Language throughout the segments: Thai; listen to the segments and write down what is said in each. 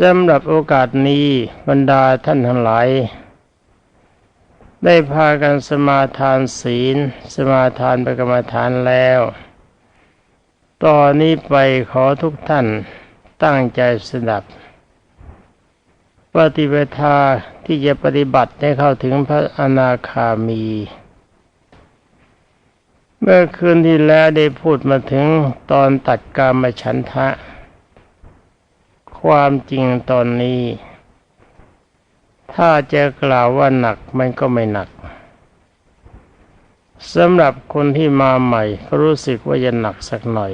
สำหรับโอกาสนี้บรรดาท่านทั้งหลาย ได้พากันสมาทานศีล สมาทานประกรรมฐานแล้ว ต่อนนี้ไปขอทุกท่านตั้งใจสดับ ปฏิปทาที่จะปฏิบัติให้เข้าถึงพระอนาคามี เมื่อคืนที่แล้วได้พูดมาถึงตอนตัดกามฉันทะ ความจริงตอนนี้ ถ้าจะกล่าวว่าหนักมันก็ไม่หนักสำหรับคนที่มาใหม่ก็รู้สึกว่าจะหนักสักหน่อย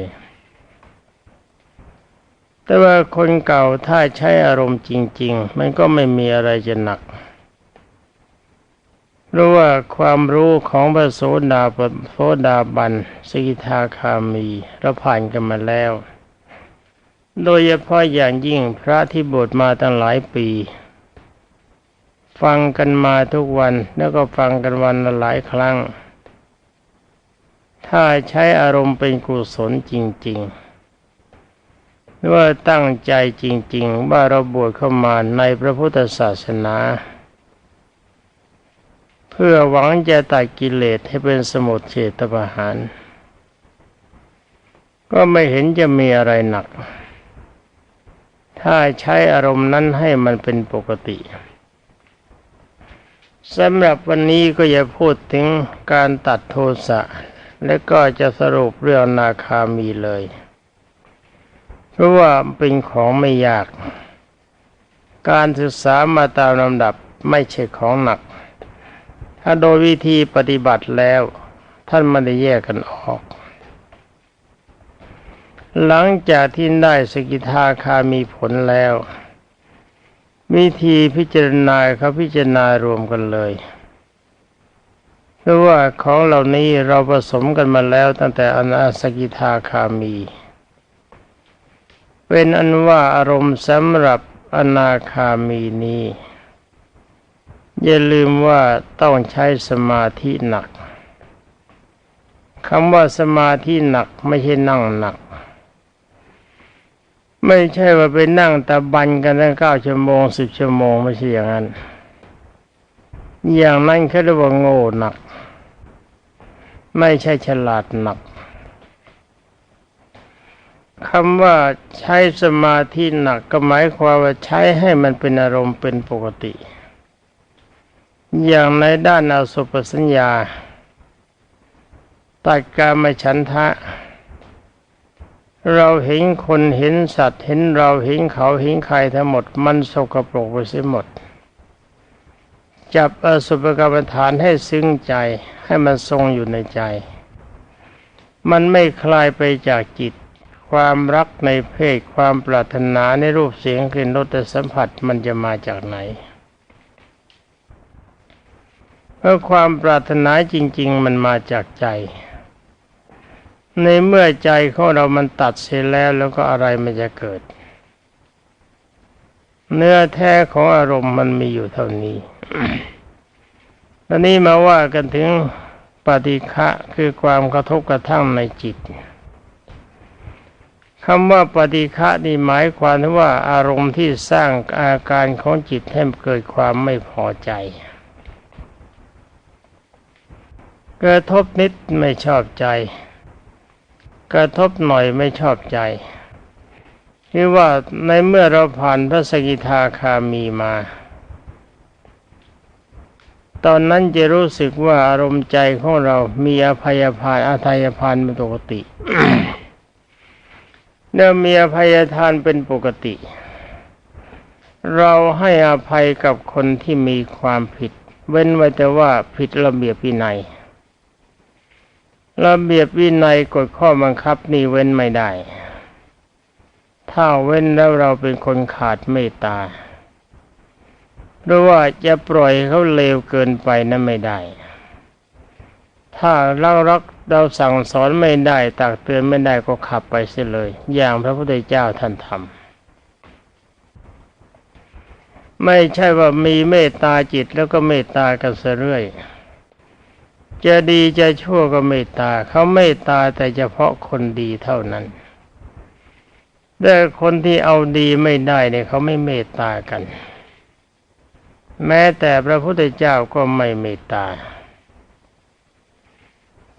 แต่ว่าคนเก่าถ้าใช้อารมณ์จริง ๆ มันก็ไม่มีอะไรจะหนักเพราะว่าความรู้ของพระโสดาปโสดาบันสกิทาคามีเราผ่านกันมาแล้ว โดยเฉพาะอย่างยิ่งพระที่บวชมาตั้งหลายปี ฟังกันมาทุกวันแล้วก็ฟังกันวันละหลายครั้ง ถ้าใช้อารมณ์เป็นกุศลจริงๆหรือว่าตั้งใจจริง ๆ ว่าเราบวชเข้ามาในพระพุทธศาสนา เพื่อหวังจะตัดกิเลสให้เป็นสมุทเฉตประหาร ก็ไม่เห็นจะมีอะไรหนัก ถ้าใช้อารมณ์นั้นให้มันเป็นปกติสำหรับวันนี้ก็จะพูดถึงการตัดโทสะ และก็จะสรุปเรื่องนาคามีเลย เพราะว่าเป็นของไม่ยาก การศึกษามาตามลำดับไม่ใช่ของหนัก ถ้าโดยวิธีปฏิบัติแล้ว ท่านไม่ได้แยกกันออก หลังจากที่ได้สกิทาคามีผลแล้ว วิธีพิจารณาเขาพิจารณารวมกันเลยเพราะว่าของเหล่านี้เราผสมกันมาแล้วตั้งแต่อนาสกิทาคามี เป็นอันว่าอารมณ์สำหรับอนาคามีนี้อย่าลืมว่าต้องใช้สมาธิหนักคำว่าสมาธิหนักไม่ใช่นั่งหนัก ไม่ใช่ว่าไปนั่งตะบันกันตั้งเก้าชั่วโมงสิบชั่วโมงไม่ใช่อย่างนั้น อย่างนั้นเขาเรียกว่าโง่หนัก ไม่ใช่ฉลาดหนักคำว่าใช้สมาธิหนักก็หมายความว่าใช้ให้มันเป็นอารมณ์เป็นปกติ อย่างในด้านอาสุปสัญญาตัดการมาฉันทะ เราเห็นคนเห็นสัตว์เห็นเราเห็นเขาเห็นใครทั้งหมด มันสกปรกไปเสียหมด จับอสุภกรรมฐานให้ซึ้งใจให้มันทรงอยู่ในใจ มันไม่คลายไปจากจิต ความรักในเพศความปรารถนาในรูปเสียงกลิ่นรสสัมผัสมันจะมาจากไหนเพราะความปรารถนาจริง ๆ มันมาจากใจ ในเมื่อใจของเรามันตัดเสียแล้วแล้วก็อะไรมันจะเกิด เนื้อแท้ของอารมณ์มันมีอยู่เท่านี้ตอนนี้มาว่ากันถึงปฏิฆะคือความกระทบกระทั่งในจิตคำว่าปฏิฆะนี่หมายความว่าอารมณ์ที่สร้างอาการของจิตให้เกิดความไม่พอใจกระทบนิดไม่ชอบใจ กระทบหน่อยไม่ชอบใจคือว่าในเมื่อเราผ่านพระสกิทาคามีมา ตอนนั้นจะรู้สึกว่าอารมณ์ใจของเรามีอภัยพานอาทัยพานเป็นปกติเนื่อมีอภัยทานเป็นปกติ เราให้อภัยกับคนที่มีความผิด เว้นไว้แต่ว่าผิดระเบียบวินัย ระเบียบวินัยกฎข้อบังคับนี่เว้นไม่ได้ ถ้าเว้นแล้วเราเป็นคนขาดเมตตาหรือว่าจะปล่อยเขาเลวเกินไปนั้นไม่ได้ ถ้าเรารักเราสั่งสอนไม่ได้ตักเตือนไม่ได้ก็ขับไปเสียเลย อย่างพระพุทธเจ้าท่านทำไม่ใช่ว่ามีเมตตาจิตแล้วก็เมตตากันเสเรื่อย จะดีจะชั่วก็เมตตาเขาเมตตาแต่เฉพาะคนดีเท่านั้น แต่คนที่เอาดีไม่ได้เนี่ยเขาไม่เมตตากัน แม้แต่พระพุทธเจ้าก็ไม่เมตตา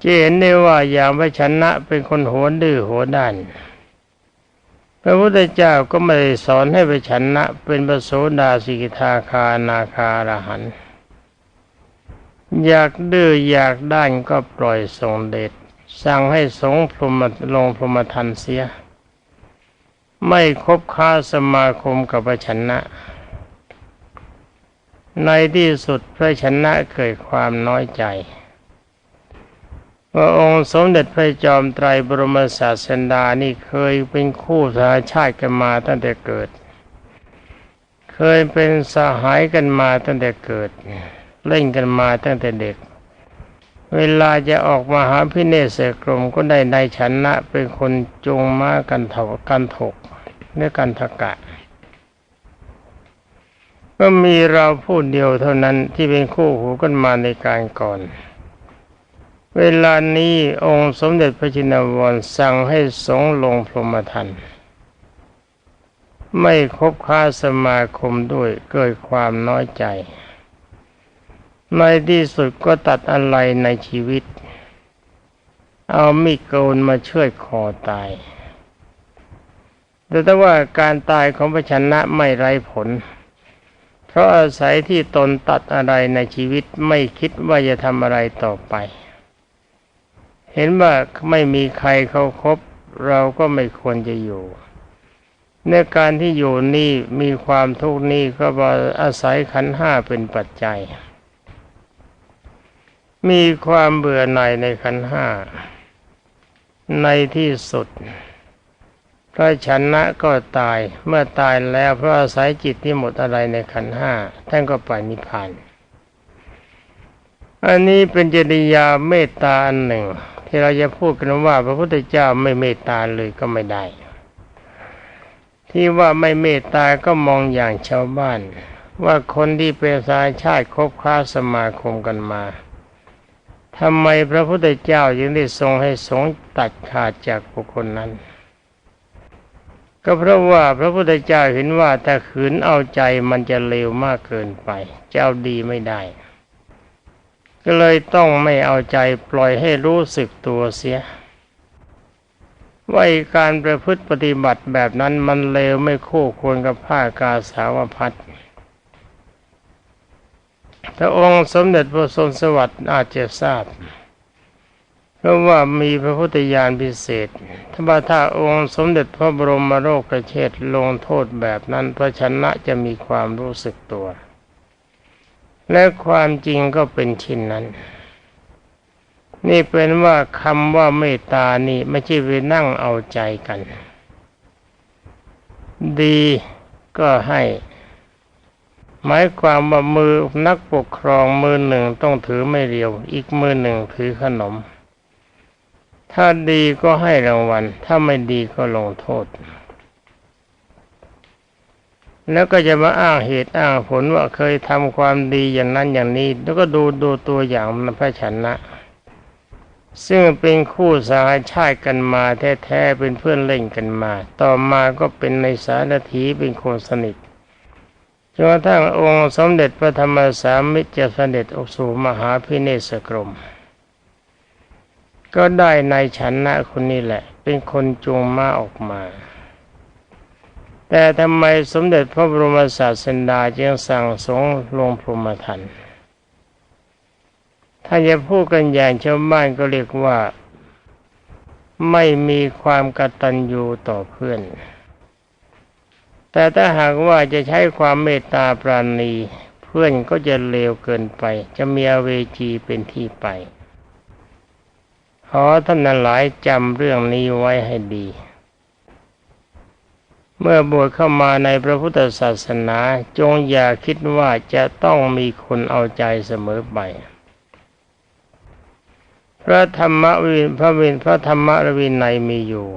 จะเห็นได้ว่าอย่างพระชนะเป็นคนโหดดื้อโหดด้าน พระพุทธเจ้าก็ไม่ได้สอนให้พระชนะเป็นพระโสดาสิกิทาคานาคาระหันต์ อยากดื้ออยากด้านก็ปล่อยทรงเดชสั่งให้สงพรมลงพรหมทันเสีย ไม่คบค้าสมาคมกับพระชนะ ในที่สุดพระชนะเกิดความน้อยใจว่าองค์สมเด็จพระจอมไตรบรมศาสดานี่เคยเป็นคู่สาชาติกันมาตั้งแต่เกิด เคยเป็นสหายกันมาตั้งแต่เกิดเเล่นกันมาตั้งแต่เด็ก เวลาจะออกมาหาพิเนศกรมก็ได้ในชนะเป็นคนจงมากันถกกันถกเนื้อกันทกะ ก็มีเราผู้เดียวเท่านั้นที่เป็นคู่หูกันมาในการก่อน เวลานี้องค์สมเด็จพระจินวรสั่งให้สงลงพรหมทันไม่คบค้าสมาคมด้วยเกิดความน้อยใจ ในที่สุดก็ตัดอะไรในชีวิต เอามีดโกนมาช่วยคอตาย แต่ถ้าว่าการตายของพระชนะไม่ไร้ผล เพราะอาศัยที่ตนตัดอะไรในชีวิตไม่คิดว่าจะทำอะไรต่อไป เห็นว่าไม่มีใครเขาครบเราก็ไม่ควรจะอยู่ในการที่อยู่นี่มีความทุกข์นี่ก็อาศัยขันห้าเป็นปัจจัย มีความเบื่อหน่ายในขันห้า ในที่สุดพระชนะก็ตายเมื่อตายแล้วเพราะอาศัยจิตที่หมดอะไรในขันห้าท่านก็ไปนิพพานอันนี้เป็นจริยาเมตตาอันหนึ่ง ที่เราจะพูดกันว่า พระพุทธเจ้าไม่เมตตาเลยก็ไม่ได้ ที่ว่าไม่เมตตาก็มองอย่างชาวบ้าน ว่าคนที่เป็นสายชาติคบค้าสมาคมกันมา ทำไมพระพุทธเจ้ายังได้ทรงให้สงตัดขาดจากบุคคลนั้น ก็เพราะว่าพระพุทธเจ้าเห็นว่าถ้าขืนเอาใจมันจะเลวมากเกินไปจะเอาดีไม่ได้ ก็เลยต้องไม่เอาใจปล่อยให้รู้สึกตัวเสียว่าการประพฤติปฏิบัติแบบนั้นมันเลวไม่คู่ควรกับผ้ากาสาวพัด พระองค์สมเด็จพระทรงสวัสดิ์อาจจะทราบ เพราะว่ามีพระพุทธญาณพิเศษถ้าบาถ้าองค์สมเด็จพระบรมโลกระเชษลงโทษแบบนั้นพระชนะจะมีความรู้สึกตัว และความจริงก็เป็นเช่นนั้น นี่เป็นว่าคำว่าเมตตานี่ไม่ใช่ไปนั่งเอาใจกัน ดีก็ให้ หมายความว่ามือนักปกครองมือหนึ่งต้องถือไม่เรียว อีกมือหนึ่งถือขนม ถ้าดีก็ให้รางวัล ถ้าไม่ดีก็ลงโทษ แล้วก็จะมาอ้างเหตุอ้างผลว่าเคยทำความดีอย่างนั้นอย่างนี้ แล้วก็ดูดูตัวอย่างพระชนะ ซึ่งเป็นคู่สหายชาติกันมาแท้ๆเป็นเพื่อนเล่นกันมา ต่อมาก็เป็นในสารถีเป็นคนสนิท จนกระทั่งองค์สมเด็จพระธรรมสามิตรจะเสด็จออกสู่มหาพิเนศกรม ก็ได้ในฉันนะคนนี้แหละ เป็นคนจูงม้าออกมา แต่ทำไมสมเด็จพระบรมศาสดาจึงสั่งสงลงพรหมทันถ้าจะพูดกันอย่างชาวบ้านก็เรียกว่าไม่มีความกตัญญูต่อเพื่อน แต่ถ้าหากว่าจะใช้ความเมตตาปราณีเพื่อนก็จะเลวเกินไป จะมีอเวจีเป็นที่ไป ขอท่านหลายจำเรื่องนี้ไว้ให้ดี เมื่อบวชเข้ามาในพระพุทธศาสนาจงอย่าคิดว่าจะต้องมีคนเอาใจเสมอไปพระธรรมวินพระวินพระธรรมวินัยมีอยู่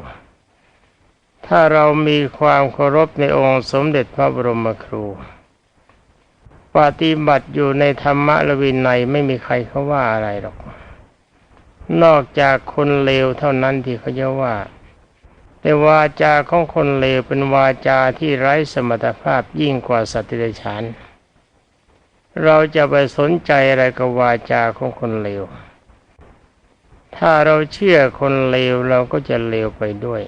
ถ้าเรามีความเคารพในองค์สมเด็จพระบรมครู ปฏิบัติอยู่ในธรรมะวินัยไม่มีใครเขาว่าอะไรหรอก นอกจากคนเลวเท่านั้นที่เขาจะว่า แต่วาจาของคนเลวเป็นวาจาที่ไร้สมรรถภาพยิ่งกว่าสัตว์เดรัจฉานเราจะไปสนใจอะไรกับวาจาของคนเลว ถ้าเราเชื่อคนเลวเราก็จะเลวไปด้วย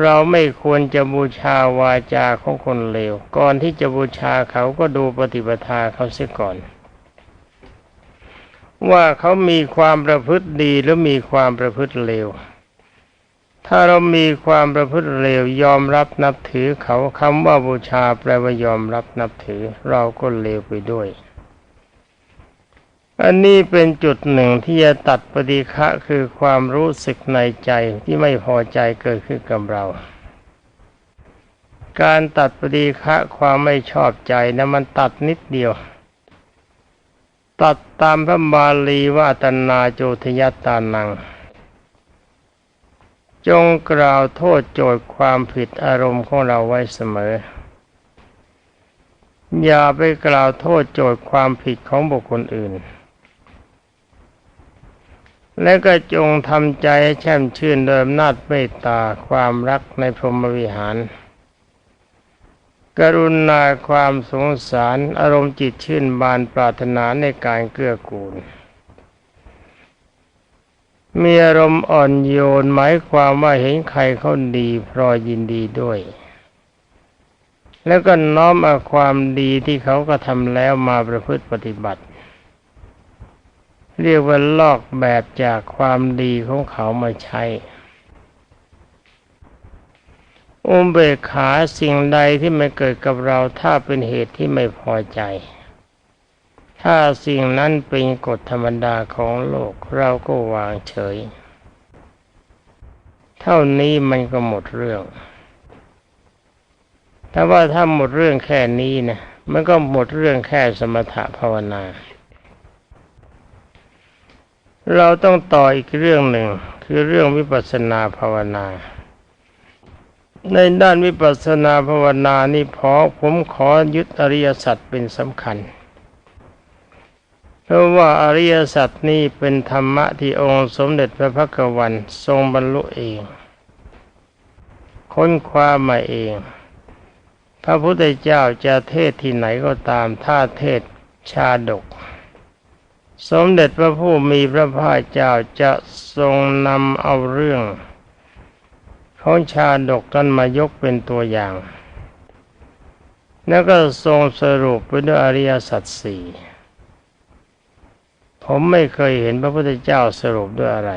เราไม่ควรจะบูชาวาจาของคนเลว ก่อนที่จะบูชาเขาก็ดูปฏิปทาเขาเสียก่อน ว่าเขามีความประพฤติดีหรือมีความประพฤติเลว ถ้าเรามีความประพฤติเลวยอมรับนับถือเขาคำว่าบูชาแปลว่ายอมรับนับถือ เราก็เลวไปด้วย อันนี้เป็นจุดหนึ่งที่จะตัดปฏิฆะคือความรู้สึกในใจที่ไม่พอใจเกิดขึ้นกับเรา การตัดปฏิฆะความไม่ชอบใจนะมันตัดนิดเดียว ตัดตามพระบาลีว่าตนาโจทยตานัง จงกล่าวโทษโจทย์ความผิดอารมณ์ของเราไว้เสมออย่าไปกล่าวโทษโจทย์ความผิดของบุคคลอื่น และก็จงทำใจให้แช่มชื่นโดยอำนาจเมตตาความรักในพรหมวิหาร กรุณาความสงสารอารมณ์จิตชื่นบานปรารถนาในการเกื้อกูล มีอารมณ์อ่อนโยนหมายความว่าเห็นใครเขาดีพรอยินดีด้วย แล้วก็น้อมเอาความดีที่เขาก็ทำแล้วมาประพฤติปฏิบัติ เรียกว่าลอกแบบจากความดีของเขามาใช้ อุเบกขาสิ่งใดที่ไม่เกิดกับเราถ้าเป็นเหตุที่ไม่พอใจ ถ้าสิ่งนั้นเป็นกฎธรรมดาของโลกเราก็วางเฉย เท่านี้มันก็หมดเรื่อง แต่ว่าถ้าหมดเรื่องแค่นี้นะมันก็หมดเรื่องแค่สมถะภาวนา เราต้องต่ออีกเรื่องหนึ่ง คือเรื่องวิปัสสนาภาวนา ในด้านวิปัสสนาภาวนานี่พอผมขอยึดอริยสัจเป็นสำคัญ เพราะว่าอริยสัจนี้เป็นธรรมะที่องค์สมเด็จพระพักวันทรงบรรลุเอง ค้นคว้ามาเอง พระพุทธเจ้าจะเทศที่ไหนก็ตามถ้าเทศชาดก สมเด็จพระผู้มีพระภาคเจ้าจะทรงนำเอาเรื่องของชาดกนั้นมายกเป็นตัวอย่าง แล้วก็ทรงสรุปไปด้วยอริยสัจสี่ผมไม่เคยเห็นพระพุทธเจ้าสรุปด้วยอะไร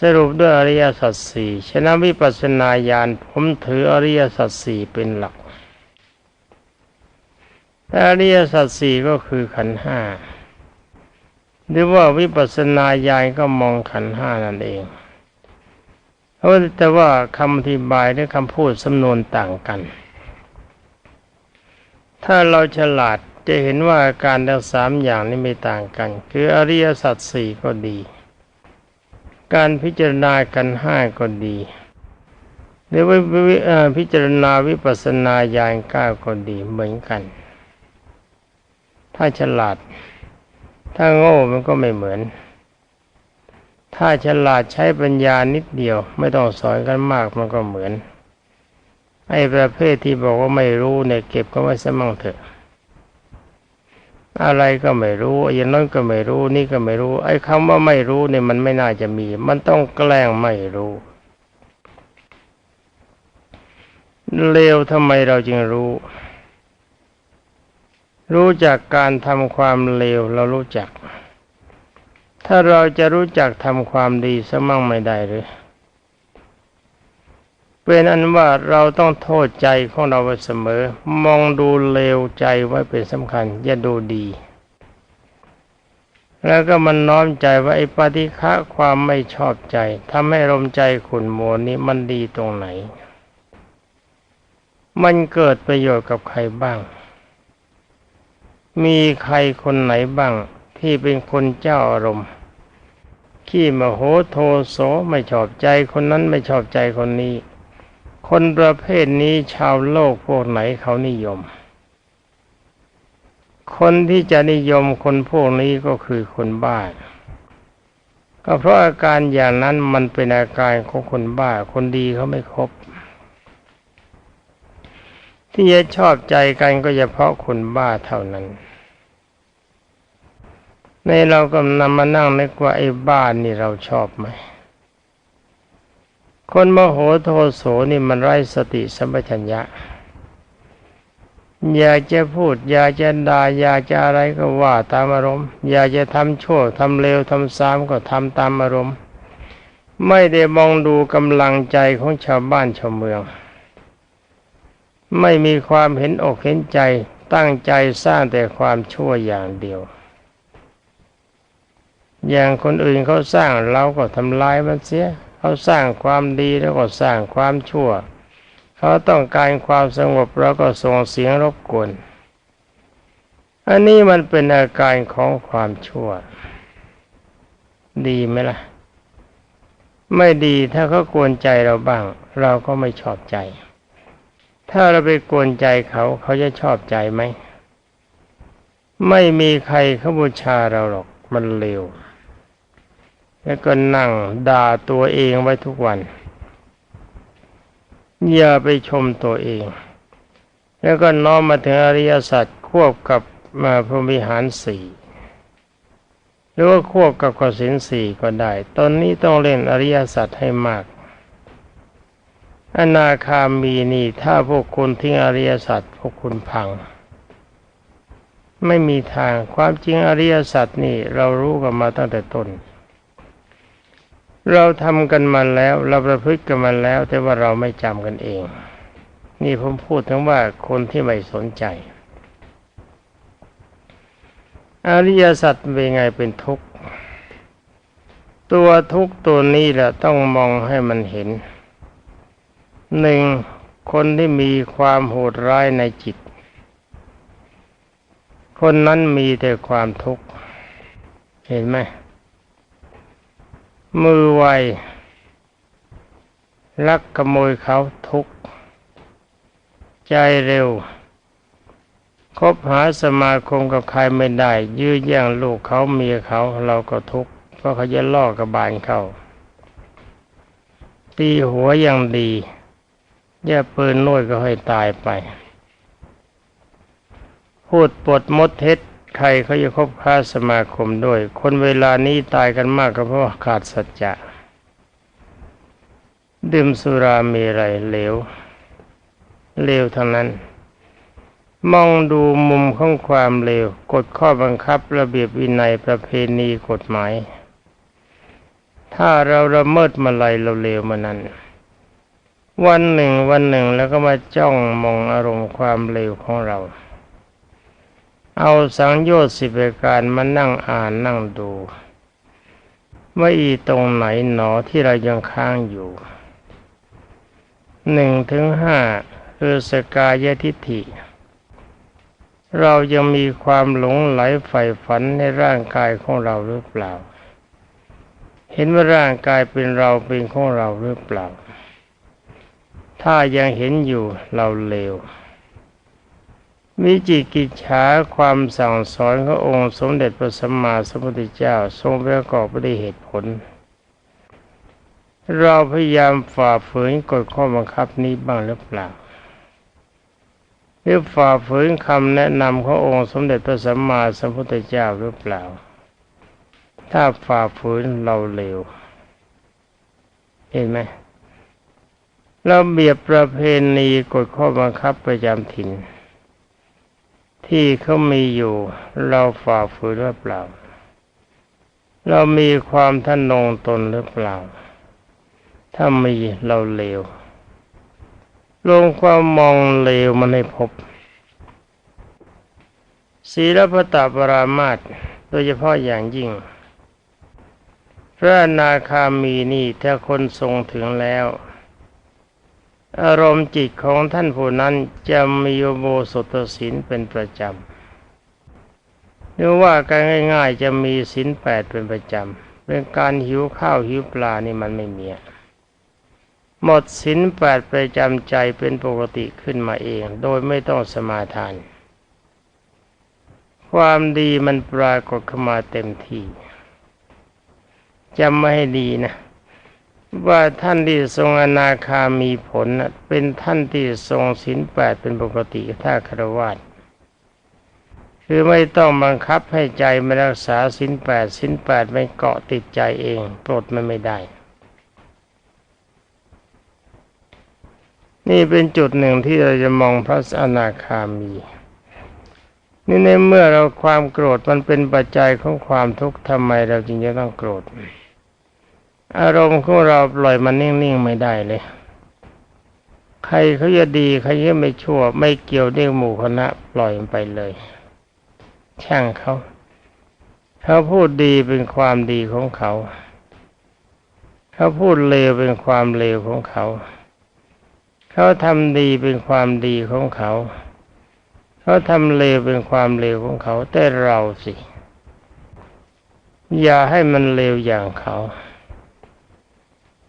สรุปด้วยอริยสัจสี่ฉะนั้นวิปัสสนาญาณผมถืออริยสัจสี่เป็นหลักแต่อริยสัจสี่ก็คือขันห้า หรือว่าวิปัสสนาญาณก็มองขันห้านั่นเองเพราะแต่ว่าคำอธิบายหรือคำพูดสำนวนต่างกัน ถ้าเราฉลาดจะเห็นว่าการทั้งสามอย่างนี้ไม่ต่างกัน คืออริยสัจสี่ก็ดี การพิจารณากันห้าก็ดีหรือว่าพิจารณาวิปัสสนาญาณเก้าก็ดีเหมือนกัน ถ้าฉลาด ถ้าโง่มันก็ไม่เหมือน ถ้าฉลาดใช้ปัญญานิดเดียว ไม่ต้องสอนกันมากมันก็เหมือนไอ้ประเภทที่บอกว่าไม่รู้เนี่ยเก็บก็ไว้สมั่งเถอะ อะไรก็ไม่รู้อย่างนั้นก็ไม่รู้ นี่ก็ไม่รู้ ไอ้คำว่าไม่รู้เนี่ยมันไม่น่าจะมี มันต้องแกล้งไม่รู้เลวทำไมเราจึงรู้ รู้จักการทำความเลวเรารู้จัก ถ้าเราจะรู้จักทำความดีสมั่งไม่ได้หรือเป็นอันว่าเราต้องโทษใจของเราไว้เสมอ มองดูเลวใจไว้เป็นสำคัญ อย่าดูดี แล้วก็มันน้อมใจว่าไอ้ปฏิฆะความไม่ชอบใจทำให้ลมใจขุนโมนนี้มันดีตรงไหน มันเกิดประโยชน์กับใครบ้าง มีใครคนไหนบ้างที่เป็นคนเจ้าอารมณ์ ขี้มโหโทโสไม่ชอบใจคนนั้นไม่ชอบใจคนนี้ คนประเภทนี้ชาวโลกพวกไหนเขานิยม คนที่จะนิยมคนพวกนี้ก็คือคนบ้าก็เพราะอาการอย่างนั้นมันเป็นอาการของคนบ้า คนดีเขาไม่ครบที่จะชอบใจกันก็เฉพาะคนบ้าเท่านั้น ในเราก็นำมานั่งนึกว่าไอ้บ้านนี่เราชอบไหม คนโมโหโทโสนี่มันไร้สติสัมปชัญญะ อยากจะพูด อยากจะด่าอยากจะอะไรก็ว่าตามอารมณ์ อยากจะทำชั่วทำเลวทำซ้ำก็ทำตามอารมณ์ ไม่ได้มองดูกำลังใจของชาวบ้านชาวเมือง ไม่มีความเห็นอกเห็นใจตั้งใจสร้างแต่ความชั่วอย่างเดียว อย่างคนอื่นเขาสร้างเราก็ทำลายมันเสียเขาสร้างความดีแล้วก็สร้างความชั่ว เขาต้องการความสงบเราก็ส่งเสียงรบกวนอันนี้มันเป็นอาการของความชั่ว ดีไหมล่ะ ไม่ดีถ้าเขากวนใจเราบ้าง เราก็ไม่ชอบใจ ถ้าเราไปกวนใจเขาเขาจะชอบใจไหมไม่มีใครเขาบูชาเราหรอกมันเร็ว แล้วก็นั่งด่าตัวเองไว้ทุกวัน อย่าไปชมตัวเอง แล้วก็น้อมมาถึงอริยสัจควบกับมาพรมิหารสี่หรือว่าควบกับกสินสี่ก็ได้ ตอนนี้ต้องเล่นอริยสัจให้มาก อนาคามีนี่ถ้าพวกคุณทิ้งอริยสัจพวกคุณพัง ไม่มีทางความจริงอริยสัจนี่เรารู้กันมาตั้งแต่ต้น เราทำกันมาแล้ว เราประพฤติกันมาแล้ว แต่ว่าเราไม่จำกันเอง นี่ผมพูดถึงว่าคนที่ไม่สนใจ อริยสัจเป็นไงเป็นทุกข์ ตัวทุกข์ตัวนี้แหละต้องมองให้มันเห็นหนึ่งคนที่มีความโหดร้ายในจิต คนนั้นมีแต่ความทุกข์ เห็นไหม มือไวลักขโมยเขาทุกข์ใจเร็ว คบหาสมาคมกับใครไม่ได้ ยื้อแย่งลูกเขาเมียเขาเราก็ทุกข์เพราะเขาจะล่อกระบาลเขาตีหัวอย่างดีอย่าปืนน้อยก็ให้ตายไป พูดปดมดเท็จ ใครเขาจะคบค้าสมาคมด้วย คนเวลานี้ตายกันมากก็เพราะขาดสัจจะดื่มสุรามีไรเหลวเลวทั้งนั้น มองดูมุมของความเลวกฎข้อบังคับระเบียบวินัยประเพณีกฎหมาย ถ้าเราละเมิดมาลัยเราเลวมานั้น วันหนึ่งวันหนึ่งแล้วก็มาจ้องมองอารมณ์ความเลวของเรา เอาสังโยชน์สิบประการมานั่งอ่านนั่งดูว่าอีตรงไหนหนอที่เรายังค้างอยู่หนึ่งถึงห้าคือสกายทิฏฐิ เรายังมีความหลงไหลใฝ่ฝันในร่างกายของเราหรือเปล่า เห็นว่าร่างกายเป็นเราเป็นของเราหรือเปล่า ถ้ายังเห็นอยู่เราเลว มีจิกิจฉาความสั่งสอนขององค์สมเด็จพระสัมมาสัมพุทธเจ้าทรงประกอบปด้วยเหตุผล เราพยายามฝ่าฝืนกฎข้อบังคับนี้บ้างหรือเปล่าหรือฝ่าฝืนคำแนะนำขององค์สมเด็จพระสัมมาสัมพุทธเจ้าหรือเปล่า ถ้าฝ่าฝืนเราเลวเห็นไหมเราเบียบประเพณีกฎข้อบังคับประจำถิ่น ที่เขามีอยู่ เราฝ่าฝืนหรือเปล่า เรามีความท่านงตนหรือเปล่า ถ้ามีเราเลว ลงความมองเลวมันให้พบศีลพตาปรามาตโดยเฉพาะอย่างยิ่ง พระนาคามีนี่ถ้าคนทรงถึงแล้ว อารมณ์จิตของท่านผู้นั้นจะมีโมสถศีลเป็นประจำหรือว่าการง่ายๆจะมีศีลแปดเป็นประจำเรื่องการหิวข้าวหิวปลานี่มันไม่มีหมดศีลแปดประจำใจเป็นปกติขึ้นมาเอง โดยไม่ต้องสมาทาน ความดีมันปรากฏขึ้นมาเต็มที่จำไม่ให้ดีนะ ว่าท่านที่ทรงอนาคามีผลเป็นท่านที่ทรงศีลแปดเป็นปกติถ้าคารวะคือไม่ต้องบังคับให้ใจมารักษาศีลแปดศีลแปดไม่เกาะติดใจเองปลดมันไม่ได้ นี่เป็นจุดหนึ่งที่เราจะมองพระอนาคามี นี่ในเมื่อเราความโกรธมันเป็นปัจจัยของความทุกข์ทำไมเราจึงจะต้องโกรธ อารมณ์ของเราปล่อยมันนิ่งๆไม่ได้เลย ใครเขาจะดีใครจะไม่ชั่ว ไม่เกี่ยวเรื่องหมู่คณะปล่อยมันไปเลย ช่างเขาเขาพูดดีเป็นความดีของเขาเขาพูดเลวเป็นความเลวของเขา เขาทำดีเป็นความดีของเขา เขาทำเลวเป็นความเลวของเขา แต่เราสิ อย่าให้มันเลวอย่างเขา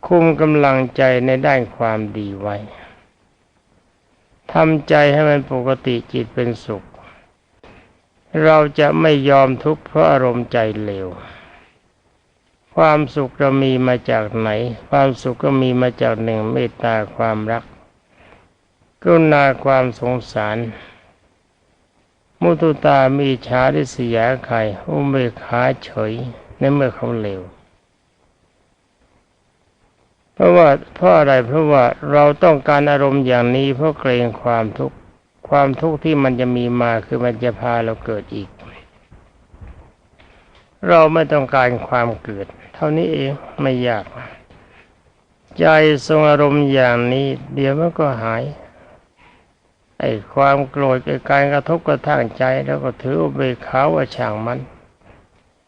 คุมกำลังใจในด้านความดีไว้ทำใจให้มันปกติจิตเป็นสุข เราจะไม่ยอมทุกข์เพราะอารมณ์ใจเลวความสุขเรามีมาจากไหน ความสุขก็มีมาจากหนึ่งเมตตาความรักกุณาความสงสาร มุตุตามีชาดิสยาไขอุเบกขาเฉยในเมื่อเขาเลว เพราะว่าเพราะอะไรเพราะว่าเราต้องการอารมณ์อย่างนี้เพราะเกรงความทุกข์ความทุกข์ที่มันจะมีมาคือมันจะพาเราเกิดอีก เราไม่ต้องการความเกิด เท่านี้เองไม่ยาก ใจทรงอารมณ์อย่างนี้ เดี๋ยวมันก็หายไอ้ความโกรธกับการกระทบกระทั่งใจแล้วก็ถือเบกขาว่าช่างมัน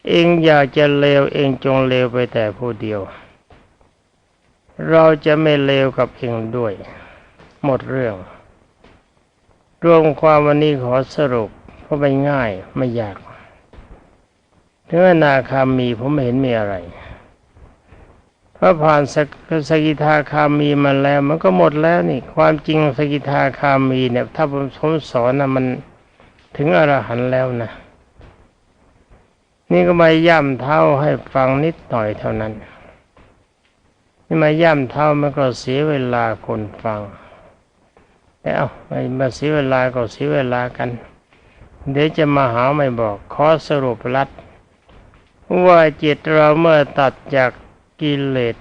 เองอยากจะเลวเองจงเลวไปแต่ผู้เดียว เราจะไม่เลวกับเองด้วย หมดเรื่อง รวมความวันนี้ขอสรุป เพราะไม่ง่ายไม่ยากถึงอนาคามีผมไม่เห็นมีอะไรพระผ่านสสกิทาคามีมาแล้ว มันก็หมดแล้วนี่ ความจริงสกิทาคามีเนี่ย ถ้าผมสมสอนนะมันถึงอรหันต์แล้วนะ นี่ก็มาย่ำเท้าให้ฟังนิดหน่อยเท่านั้น นี่มาย่ำเท้ามันก็เสียเวลาคนฟังเอาไม่มาเสียเวลาก็เสียเวลากัน เดี๋ยวจะมาหาไม่บอกขอสรุปรัดว่าจิตเราเมื่อตัดจากกิเลส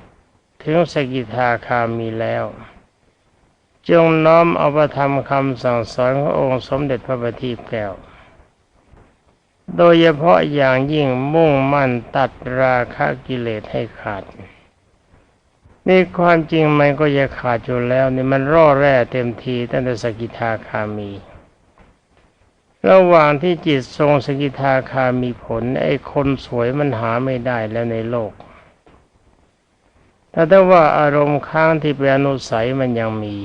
ถึงสกิทาคามีแล้ว จงน้อมเอาประธรรมคำสั่งสอนขององค์สมเด็จพระบัณฑิตแก้ว โดยเฉพาะอย่างยิ่งมุ่งมั่นตัดราคะกิเลสให้ขาด นี่ความจริงมันก็จะขาดอยู่แล้วนี่มันร่อแร่เต็มทีตั้งแต่สกิทาคามี ระหว่างที่จิตทรงสกิทาคามีผล ไอ้คนสวยมันหาไม่ได้แล้วในโลกแต่ถ้าว่าอารมณ์ค้างที่เป็นอนุสัยมันยังมี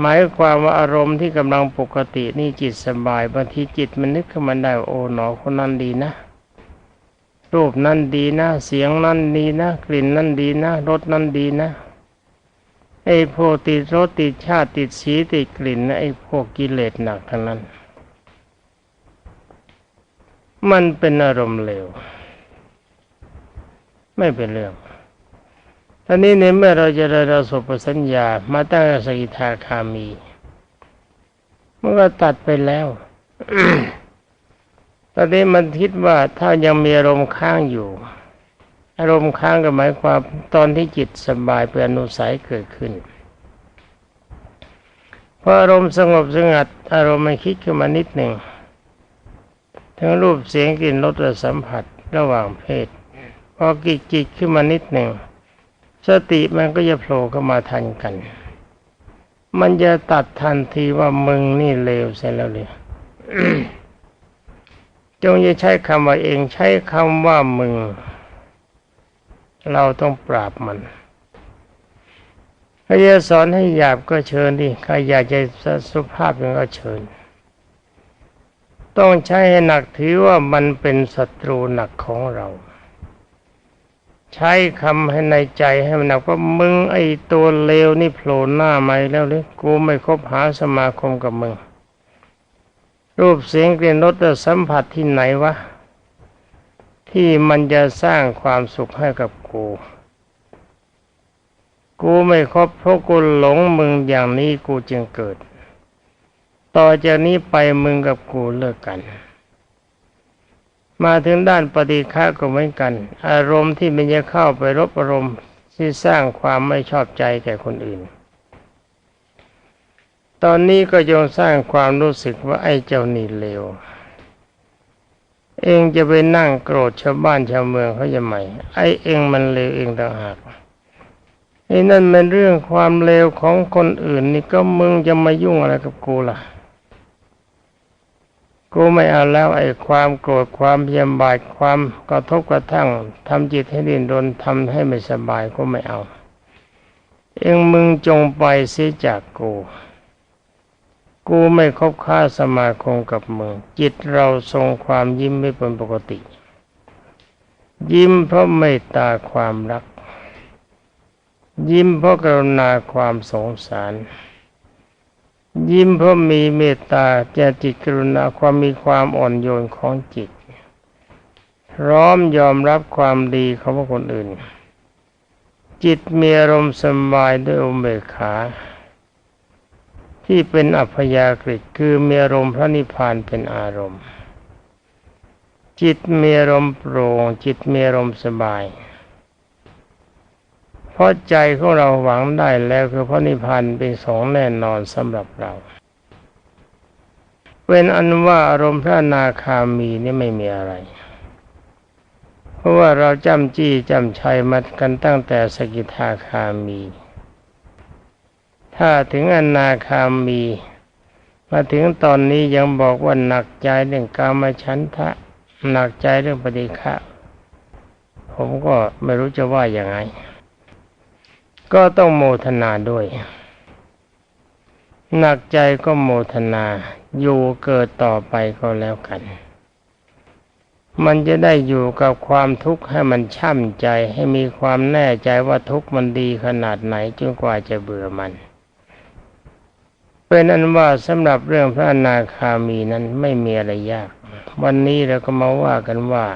หมายความว่าอารมณ์ที่กำลังปกตินี่จิตสบายบางทีจิตมันนึกขึ้นมาได้โอ้หนอคนนั้นดีนะ รูปนั้นดีนะ เสียงนั้นดีนะ กลิ่นนั้นดีนะรสนั้นดีนะไอ้พวกติดรสติดชาติติดสีติดกลิ่นนะไอ้พวกกิเลสหนักทั้งนั้น มันเป็นอารมณ์เลวไม่เป็นเรื่องตอนนี้ในเมื่อเราจะได้เราสบสัญญา มาตั้งสกิทาคามีมันก็ตัดไปแล้ว ตอนนี้มันคิดว่าถ้ายังมีอารมณ์ค้างอยู่ อารมณ์ค้างก็หมายความตอนที่จิตสบายเป็นอนุสัยเกิดขึ้นพออารมณ์สงบสงัด อารมณ์มันคิดขึ้นมานิดหนึ่งทั้งรูปเสียงกลิ่นรสและสัมผัสระหว่างเพศพอกิจจิตขึ้นมานิดหนึ่งสติมันก็จะโผล่เข้ามาทันกัน มันจะตัดทันทีว่ามึงนี่เลวเสียแล้วเลย จงอย่าใช้คำว่าเองใช้คำว่ามึง เราต้องปราบมันใครจะสอนให้หยาบก็เชิญดิใครอยากจะสุภาพยังก็เชิญ ต้องใช้ให้หนักถือว่ามันเป็นศัตรูหนักของเรา ใช้คำให้ในใจให้มันหนักว่ามึงไอ้ตัวเลวนี่โผล่หน้ามาแล้วเลยกูไม่คบหาสมาคมกับมึง รูปเสียงกลิ่นรสสัมผัสที่ไหนวะ ที่มันจะสร้างความสุขให้กับกู กูไม่ครบเพราะกูหลงมึงอย่างนี้กูจึงเกิด ต่อจากนี้ไปมึงกับกูเลิกกัน มาถึงด้านปฏิฆาก็เหมือนกัน อารมณ์ที่มันจะเข้าไปรบอารมณ์ที่สร้างความไม่ชอบใจแก่คนอื่น ตอนนี้ก็ยงสร้างความรู้สึกว่าไอ้เจ้านี่เลว เองจะไปนั่งโกรธชาวบ้านชาวเมืองเขาจะไหมไอ้เองมันเลวเองต่างหากไอ้นั่นเป็นเรื่องความเลวของคนอื่น นี่ก็มึงจะมายุ่งอะไรกับกูล่ะ กูไม่เอาแล้วไอ้ความโกรธความเพียมบาดความกระทบกระทั่งทำจิตให้ดิ้นรนทำให้ไม่สบายก็ไม่เอา เองมึงจงไปเสียจากกู กูไม่คบค้าสมาคมกับมึงจิตเราทรงความยิ้มไม่เป็นปกติ ยิ้มเพราะไม่ตาความรัก ยิ้มเพราะกรุณาความสงสาร ยิ้มเพราะมีเมตตาแจจิตกรุณาความมีความอ่อนโยนของจิต พร้อมยอมรับความดีของคนอื่น จิตมีอารมณ์สบายด้วยอุเบกขา ที่เป็นอัพยากฤิคือมีอารมณ์พระนิพพานเป็นอารมณ์ จิตมีอารมณ์โปร่งจิตมีอารมณ์สบาย เพราะใจของเราหวังได้แล้วคือพระนิพพานเป็นสองแน่นอนสำหรับเราเป็นอันว่าอารมณ์พระนาคามีนี่ไม่มีอะไร เพราะว่าเราจำจี้จำชัยมากันตั้งแต่สกิทาคามี ถ้าถึงอนาคามี มาถึงตอนนี้ยังบอกว่าหนักใจเรื่องกามฉันทะหนักใจเรื่องปฏิฆะผมก็ไม่รู้จะว่าอย่างไง ก็ต้องโมทนาด้วย หนักใจก็โมทนาอยู่เกิดต่อไปก็แล้วกัน มันจะได้อยู่กับความทุกข์ให้มันช่ำใจให้มีความแน่ใจว่าทุกข์มันดีขนาดไหนจนกว่าจะเบื่อมัน เป็นอันว่าสำหรับเรื่องพระอนาคามีนั้นไม่มีอะไรยาก วันนี้เราก็มาว่ากันว่า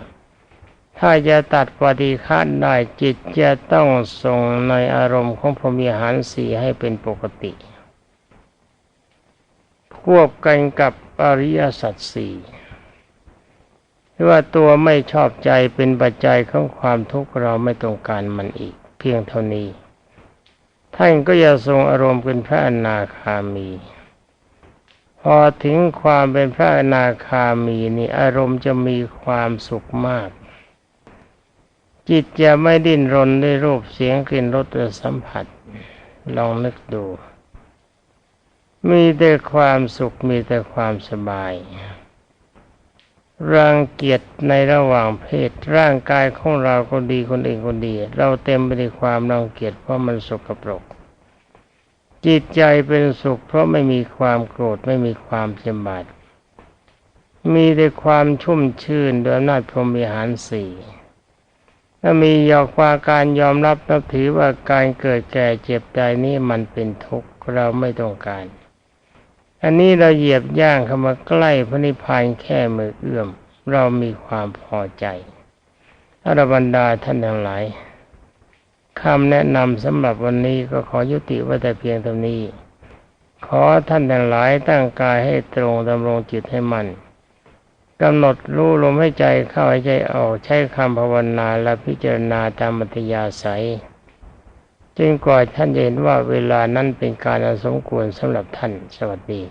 ถ้าจะตัดปฏิฆาได้จิตจะต้องทรงในอารมณ์ของพรหมิหารสีให้เป็นปกติ ควบกันกับอริยสัจสี่ว่าตัวไม่ชอบใจเป็นปัจจัยของความทุกข์เราไม่ต้องการมันอีก เพียงเท่านี้ ท่านก็จะทรงอารมณ์เป็นพระอนาคามี พอถึงความเป็นพระอนาคามีนี่อารมณ์จะมีความสุขมาก จิตจะไม่ดิ้นรนด้วยรูปเสียงกลิ่นรสและสัมผัส ลองนึกดู มีแต่ความสุขมีแต่ความสบาย รังเกียจในระหว่างเพศร่างกายของเราคนดีคนอื่นคนดี เราเต็มไปด้วยความรังเกียจเพราะมันสกปรก จิตใจเป็นสุขเพราะไม่มีความโกรธไม่มีความเจ็บบาดมีแต่ความชุ่มชื่นโดยอำนาจพรหมิหารสี่ถ้ามียอกว่าการยอมรับนับถือว่าการเกิดแก่เจ็บตายนี้มันเป็นทุกข์เราไม่ต้องการ อันนี้เราเหยียบย่างเข้ามาใกล้พระนิพพานแค่มือเอื้อม เรามีความพอใจอรบรรดาท่านทั้งหลายคำแนะนำสำหรับวันนี้ก็ขอยุติไว้แต่เพียงเท่านี้ ขอท่านทั้งหลายตั้งกายให้ตรงดำรงจิตให้มันกำหนดรู้ลมให้ใจเข้าให้ใจออกใช้คำภาวนาและพิจารณาตามมัธยาศัย จึงกว่าท่านเห็นว่าเวลานั้นเป็นการสมควรสำหรับท่านสวัสดี